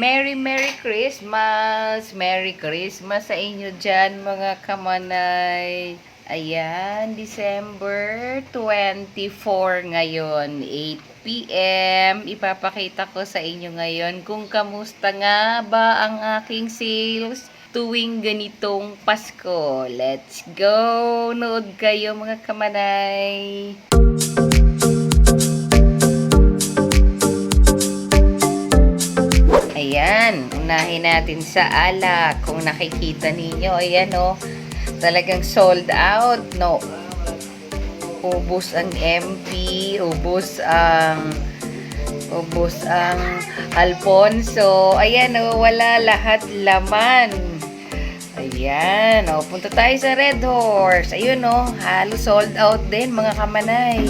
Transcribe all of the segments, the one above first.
Merry Merry Christmas! Merry Christmas sa inyo dyan mga kamanay! Ayan, December 24 ngayon, 8pm. Ipapakita ko sa inyo ngayon kung kamusta nga ba ang aking sales tuwing ganitong Pasko. Let's go! Nood kayo mga kamanay! Ayan, unahin natin sa alak. Kung nakikita ninyo, ayan o, talagang sold out, no? Ubus ang MP, ubus ang ubus ang Alfonso. Ayan o, wala lahat laman. Ayan, o, punta tayo sa Red Horse. Ayun o, halos sold out din mga kamanay.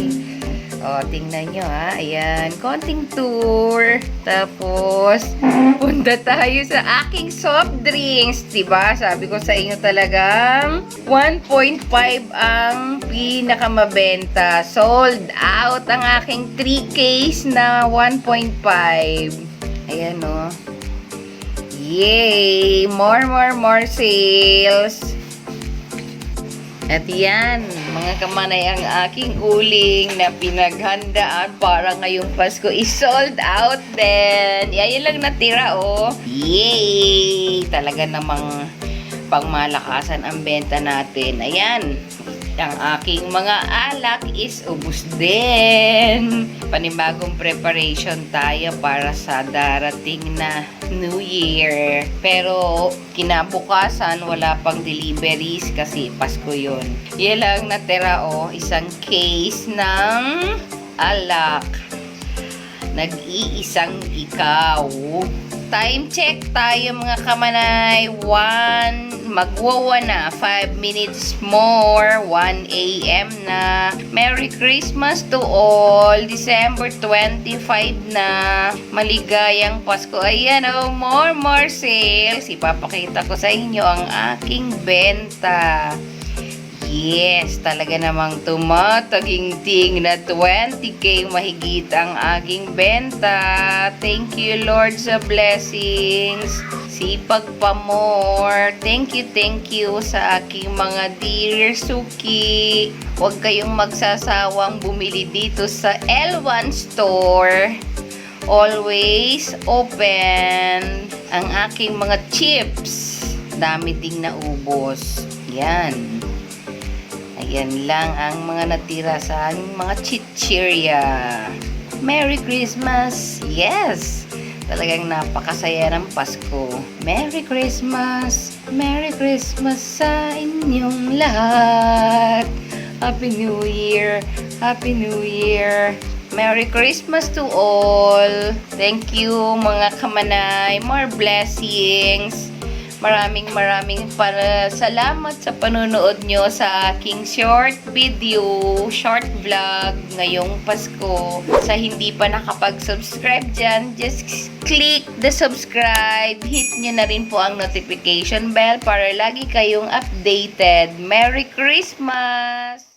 O, tingnan nyo ha. Ayan, konting tour. Tapos, punta tayo sa aking soft drinks. Diba? Sabi ko sa inyo talagang 1.5 ang pinakamabenta. Sold out ang aking 3 case na 1.5. Ayan o. Yay! More, more, more sales! At yan, mga kamanay, ang aking uling na pinaghandaan para ngayong Pasko is sold out din. Yan lang natira, oh. Yay! Talaga namang pangmalakasan ang benta natin. Ayan, ang aking mga alak is ubus din. Panibagong preparation tayo para sa darating na New Year. Pero kinabukasan wala pang deliveries kasi Pasko yun. Yan lang natira oh, isang case ng alak. Nag-iisang ikaw. Time check tayo mga kamanay. 1, magwawa na. 5 minutes more. 1 a.m. na. Merry Christmas to all. December 25 na. Maligayang Pasko. Ayan oh, more more sales. Ipapakita ko sa inyo ang aking benta. Yes, talaga namang tumataginting na 20k mahigit ang aking benta. Thank you Lord sa blessings. Sipag pa more. Thank you, thank you sa aking mga dear suki. Huwag kayong magsasawang bumili dito sa L1 store. Always open ang aking mga chips. Dami ding naubos. Yan. Ayan lang ang mga natira sa aming mga chichirya. Merry Christmas! Yes! Talagang napakasaya ng Pasko. Merry Christmas! Merry Christmas sa inyong lahat! Happy New Year! Happy New Year! Merry Christmas to all! Thank you mga kamanay! More blessings! Maraming maraming para salamat sa panonood nyo sa aking short video, short vlog ngayong Pasko. Sa hindi pa nakapag-subscribe dyan, just click the subscribe. Hit nyo na rin po ang notification bell para lagi kayong updated. Merry Christmas!